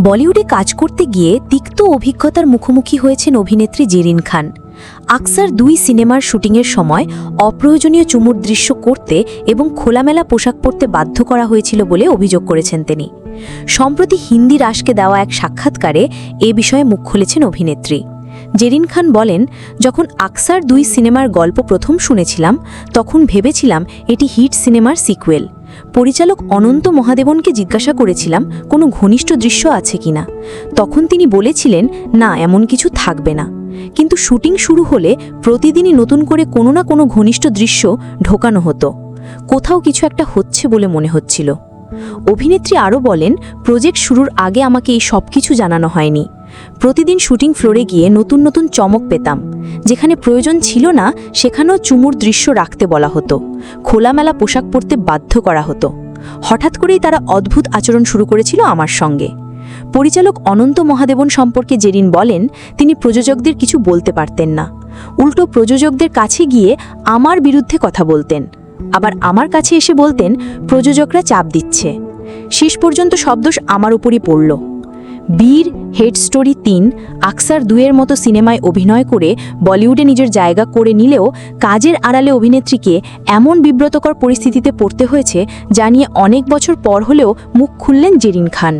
বলিউডে কাজ করতে গিয়ে তিক্ত অভিজ্ঞতার মুখোমুখি হয়েছেন অভিনেত্রী জেরিন খান। আকসার দুই সিনেমার শুটিংয়ের সময় অপ্রয়োজনীয় চুমুর দৃশ্য করতে এবং খোলামেলা পোশাক পরতে বাধ্য করা হয়েছিল বলে অভিযোগ করেছেন তিনি। সম্প্রতি হিন্দি রাশকে দেওয়া এক সাক্ষাৎকারে এ বিষয়ে মুখ খুলেছেন অভিনেত্রী। জেরিন খান বলেন, যখন আকসার দুই সিনেমার গল্প প্রথম শুনেছিলাম, তখন ভেবেছিলাম এটি হিট সিনেমার সিকুয়েল। পরিচালক অনন্ত মহাদেবনকে জিজ্ঞাসা করেছিলাম, কোনো ঘনিষ্ঠ দৃশ্য আছে কিনা তখন তিনি বলেছিলেন, না, এমন কিছু থাকবে না। কিন্তু শুটিং শুরু হলে প্রতিদিনই নতুন করে কোনো না কোনো ঘনিষ্ঠ দৃশ্য ঢোকানো হতো। কোথাও কিছু একটা হচ্ছে বলে মনে হচ্ছিল। অভিনেত্রী আরও বলেন, প্রজেক্ট শুরুর আগে আমাকে এই সব কিছু জানানো হয়নি। প্রতিদিন শুটিং ফ্লোরে গিয়ে নতুন নতুন চমক পেতাম। যেখানে প্রয়োজন ছিল না, সেখানেও চুমুর দৃশ্য রাখতে বলা হতো। খোলামেলা পোশাক পরতে বাধ্য করা হতো। হঠাৎ করেই তারা অদ্ভুত আচরণ শুরু করেছিল আমার সঙ্গে। পরিচালক অনন্ত মহাদেবন সম্পর্কে জেরিন বলেন, তিনি প্রযোজকদের কিছু বলতে পারতেন না। উল্টো প্রযোজকদের কাছে গিয়ে আমার বিরুদ্ধে কথা বলতেন। আবার আমার কাছে এসে বলতেন, প্রযোজকরা চাপ দিচ্ছে। শেষ পর্যন্ত সব দোষ আমার উপরই পড়ল। বীর হেড স্টোরি তিন আকসার দুয়ের মতো সিনেমায় অভিনয় করে বলিউডে নিজের জায়গা করে নিলেও কাজের আড়ালে অভিনেত্রীকে এমন বিব্রতকর পরিস্থিতিতে পড়তে হয়েছে যা নিয়ে অনেক বছর পর হলেও মুখ খুললেন জেরিন খান।